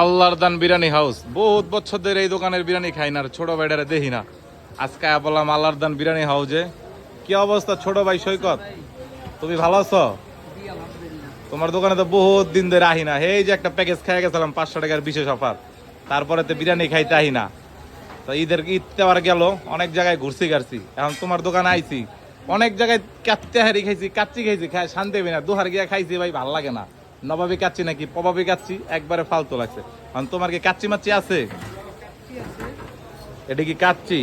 আল্লাহর দান বিরিয়ানি হাউস। বহুত বছর ধরে এই দোকানের বিরিয়ানি খাই না ছোট ভাইটারে দেখি না। আজকে বললাম আল্লাহর দান বিরিয়ানি হাউসে কি অবস্থা ছোট ভাই সৈকত? তুমি ভালো আছো? তোমার দোকানে তো বহুত দিন ধরে আহি না। এই যে একটা প্যাকেজ খেয়ে গেছিলাম, পাঁচশো টাকার বিশেষ অফার। তারপরে তো বিরিয়ানি খাইতে আহি না। তো ঈদের ঈদ তেবার গেল, অনেক জায়গায় ঘুরছি গাড়ছি। এখন তোমার দোকানে আইছি। অনেক জায়গায় কাচ্চি হারি খাইছি, কাচ্চি খাইছি খাই শান্তি হবে না। দুহার গিয়া খাইছি ভাই, ভালো লাগে না। নবাবি কাচ্চি নাকি? পবাবি কাচ্ছি একবারে ফালতু লাগছে। এখন তোমার কি কাচ্চি মাচ্চি আছে? এটা কি কাচ্চি?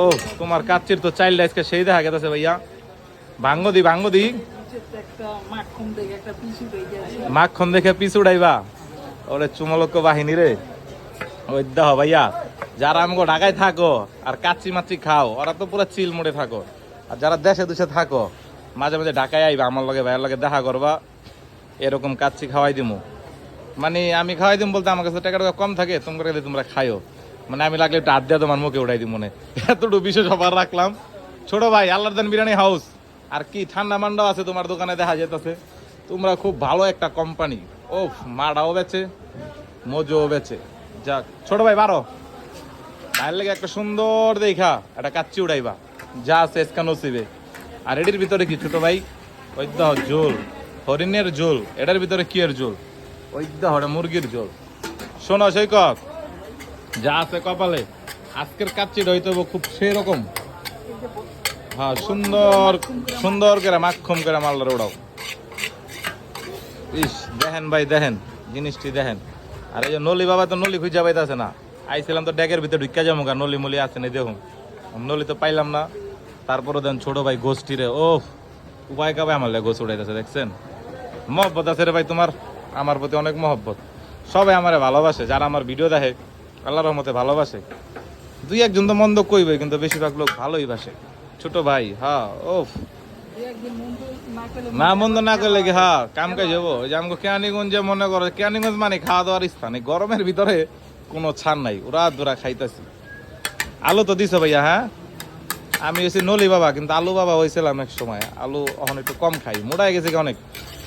ও, তোমার কাচ্চির তো চাইল্ড আজকে সেই দেখা গেছে ভাইয়া। ভাঙ্গ দি ভাঙ্গ দি। মাখন দেখে পিছ উড়াইবা। ওরে চুমলক্ষ বাহিনী রে। ওই দেহ ভাইয়া, যারা আমাকে ঢাকায় থাকো আর কাচ্চি মাচ্চি খাও, ওরা তো পুরো চিল মোড়ে থাকো। আর যারা দেশে দেশে থাকো মাঝে মাঝে ঢাকায় আইবা, আমার লগে, ভাইয়ের লগে দেখা করবা। এরকম কাচ্চি খাওয়াই দিমু। মানে আমি খাওয়াই দিম বলতে আমার কাছে টাকা টাকা কম থাকে, তোমরা গেলে তোমরা খাইও। মানে আমি লাগলে একটু আড্ডা তোমার মুখে উঠাই দিই মনে এতটুকু বিশেষ অফার রাখলাম। ছোট ভাই, আল্লাহর দান বিরিয়ানি হাউস আর কি ঠান্ডা মান্ডাও আছে তোমার দোকানে দেখা যেতেছে তোমরা খুব ভালো একটা কোম্পানি ও মাডাও বেচে, মজুও বেচে। যাক, ছোট ভাই, বারো। ভাইয়ের লেগে একটা সুন্দর দেখা, একটা কাচ্চি উড়াইবা। যা আছে এসকা নসিবে। আর এটির ভিতরে কি ছোট ভাই? ওই ঝোল হরিণের ঝোল। এটার ভিতরে কি এর ঝোল? ওই হরে মুরগির ঝোল। শোনো সৈকত, যা আছে কপালে, আজকের কাচ্চিটা হইতে হবে খুব সেরকম। হ্যাঁ সুন্দর সুন্দর করে মাক্ষম করে মালদার ওড়াও। ইস, দেখেন ভাই, দেখেন, জিনিসটি দেখেন। আর এই যে নলি বাবা তো নলি খুঁজে পাইতেছে না। আইছিলাম তো ড্যাগের ভিতরে ঢুকা যাব গা, নলি মলি আছে না দেখুন। নলি তো পাইলাম না। তারপরে দেন ছোট ভাই গোষ্ঠীরে ও উপায় কাবে আমার গোছ উড়াইতেছে, দেখছেন? মহব্বত আছে রে ভাই তোমার। আমার প্রতি অনেক মহব্বত। সবাই আমারে ভালোবাসে যারা আমার ভিডিও দেখে আল্লাহ রহমতে ভালোবাসে। দুই একজন তো মন্দ কইবে কিন্তু বেশিরভাগ লোক ভালোই বাসে। ছোট ভাই হ্যাঁ ওফ। না মন্দ না করলে কি হ্যাঁ কাম কাজ যাব ওই যে আমাকে কেয়ানিগঞ্জে মনে করো কেয়ানিগঞ্জ মানে খাওয়া দাওয়ার স্থান। এই গরমের ভিতরে কোনো ছাড় নাই ওরা দুরা খাইতেছি। আলু তো দিছো ভাইয়া হ্যাঁ? আমি হয়েছি নলি বাবা কিন্তু আলু বাবা হয়েছিলাম এক সময়। আলু এখন একটু কম খাই মোটাই গেছে কি অনেক।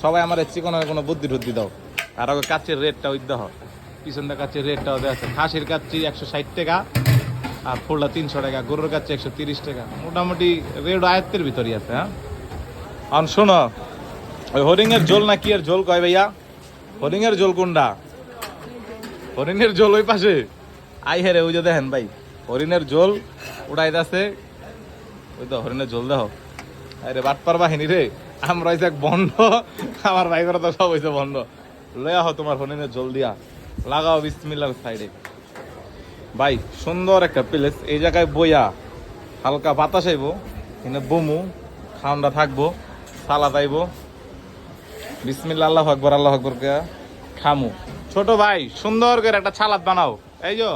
সবাই আমার চিকনের কোনো বুদ্ধি টুদ্ধি দাও। আর ওকে কাচ্চির রেটটা দাও পিছন দিয়ে কাচ্চির রেটটাও দেওয়া আছে। খাসির কাচ্চি একশো ষাট টাকা, আর ফুলটা তিনশো টাকা, গরুর কাচ্চি একশো তিরিশ টাকা। মোটামুটি রেট আয়ত্তের ভিতরই আছে হ্যাঁ? আর শোনো, ওই হরিণের ঝোল না কি আর ঝোল কয় ভাইয়া? হরিণের ঝোল কোনটা? হরিণের ঝোল ওই পাশে। আই হেরে, ওই যে দেখেন ভাই, হরিণের ঝোল উড়াইতাছে। ওই তো হরিণের ঝোল দেহ আরে বাটপার বাহিনী রে। আমরা হইছে বন্ধ আমার ভাই করে তো সব হইছে বন্ধ। লয়া হো তোমার হরিণের ঝোল দিয়া লাগাও বিসমিল্লার সাইডে। ভাই, সুন্দর একটা প্লেস এই জায়গায় বইয়া হালকা বাতাস আইব এখানে বমু খাওয়ানটা থাকব, সালাদ আইব। বিসমিল্লা আল্লাহ আকবর আল্লাহ আকবর খামু। ছোট ভাই, সুন্দর করে একটা সালাদ বানাও। এই যো,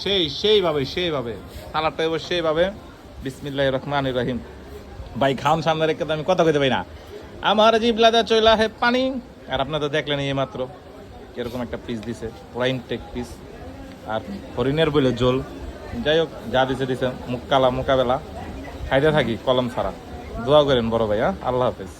সেই, সেইভাবে সেইভাবে। সালাদটা আইব সেইভাবে। বিসমিল্লাহ রহমান রহিম। ভাই খাওন সামনে রেখে তো আমি কথা কইতে পারি না। আমার জিবলাদা চইলা হে পানি, আর আপনারা তো দেখলেন এই মাত্র কীরকম একটা পিস দিছে প্রাইম টেক পিস আর হরিণের বলে জোল। যাই হোক, যা দিছে দিছে, মুখ কালা মোকাবেলা। খাইতে থাকি, কলম ছাড়া। দোয়া করেন বড় ভাই হ্যাঁ? আল্লাহ হাফেজ।